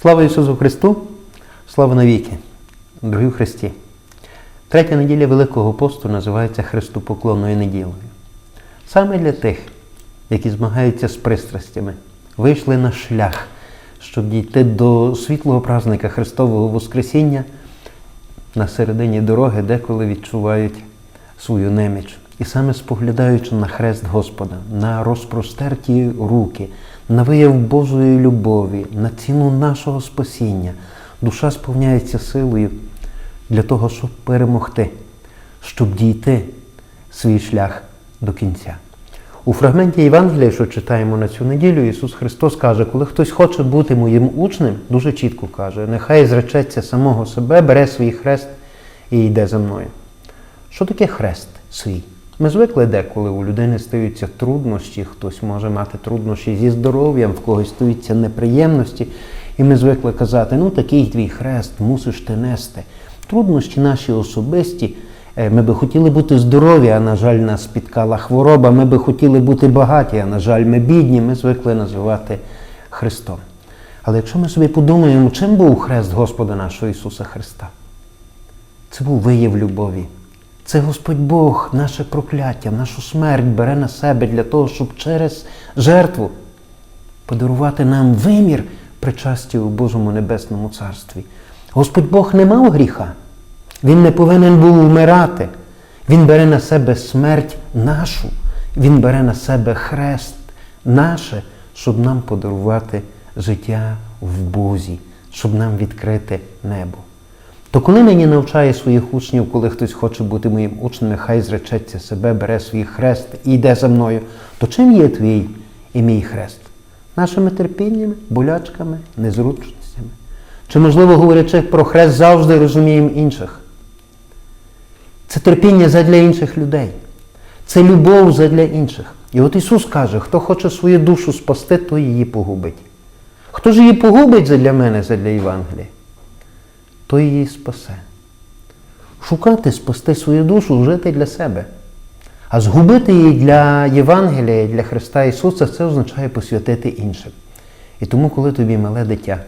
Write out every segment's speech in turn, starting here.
Слава Ісусу Христу! Слава навіки! Дорогі в Христі! Третя неділя Великого посту називається Христопоклонною неділею. Саме для тих, які змагаються з пристрастями, вийшли на шлях, щоб дійти до світлого празника Христового Воскресіння на середині дороги, деколи відчувають свою неміч. І саме споглядаючи на хрест Господа, на розпростерті руки, на вияв Божої любові, на ціну нашого спасіння, душа сповняється силою для того, щоб перемогти, щоб дійти свій шлях до кінця. У фрагменті Євангелія, що читаємо на цю неділю, Ісус Христос каже, коли хтось хоче бути моїм учнем, дуже чітко каже, нехай зречеться самого себе, бере свій хрест і йде за мною. Що таке хрест свій? Ми звикли деколи у людини стаються труднощі, хтось може мати труднощі зі здоров'ям, в когось стаються неприємності. І ми звикли казати, ну такий твій хрест, мусиш ти нести. Труднощі наші особисті. Е, Ми би хотіли бути здорові, а на жаль, нас спіткала хвороба. Ми би хотіли бути багаті, а на жаль, ми бідні. Ми звикли називати Христом. Але якщо ми собі подумаємо, чим був хрест Господа нашого Ісуса Христа? Це був вияв любові. Це Господь Бог, наше прокляття, нашу смерть бере на себе для того, щоб через жертву подарувати нам вимір причастя у Божому Небесному Царстві. Господь Бог не мав гріха. Він не повинен був вмирати. Він бере на себе смерть нашу. Він бере на себе хрест наше, щоб нам подарувати життя в Бозі, щоб нам відкрити небо. То коли мені навчає своїх учнів, коли хтось хоче бути моїм учнем, хай зречеться себе, бере свій хрест і йде за мною, то чим є твій і мій хрест? Нашими терпіннями, болячками, незручностями? Чи, можливо, говорячи про хрест, завжди розуміємо інших? Це терпіння задля інших людей. Це любов задля інших. І от Ісус каже, хто хоче свою душу спасти, то її погубить. Хто ж її погубить задля мене, задля Євангелія? То її спасе. Шукати, спасти свою душу, жити для себе. А згубити її для Євангелія, для Христа Ісуса, це означає посвятити іншим. І тому, коли тобі мале дитя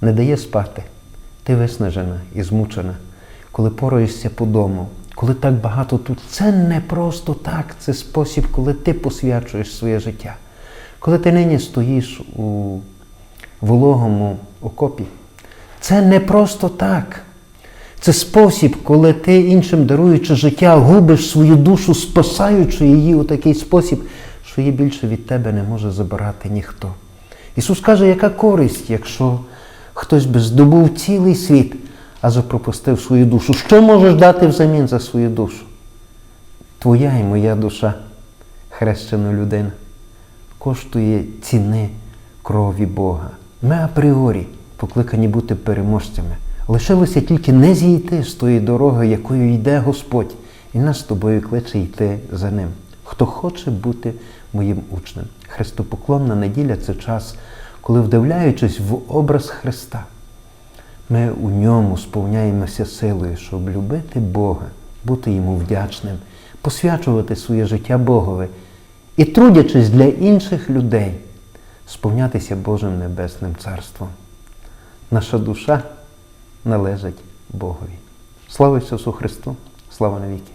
не дає спати, ти виснажена і змучена, коли пораєшся по дому, коли так багато тут, це не просто так, це спосіб, коли ти посвячуєш своє життя. Коли ти нині стоїш у вологому окопі, це не просто так. Це спосіб, коли ти іншим даруючи життя, губиш свою душу, спасаючи її у такий спосіб, що її більше від тебе не може забирати ніхто. Ісус каже, яка користь, якщо хтось би здобув цілий світ, а запропустив свою душу. Що можеш дати взамін за свою душу? Твоя і моя душа, хрещена людина, коштує ціни крові Бога. Ми апріорі покликані бути переможцями. Лишилося тільки не зійти з тої дороги, якою йде Господь, і нас з тобою кличе йти за ним. Хто хоче бути моїм учнем. Христопоклонна неділя це час, коли, вдивляючись в образ Христа, ми у ньому сповняємося силою, щоб любити Бога, бути йому вдячним, посвячувати своє життя Богові і, трудячись для інших людей, сповнятися Божим Небесним Царством. Наша душа належить Богові. Слава Ісусу Христу! Слава навіки!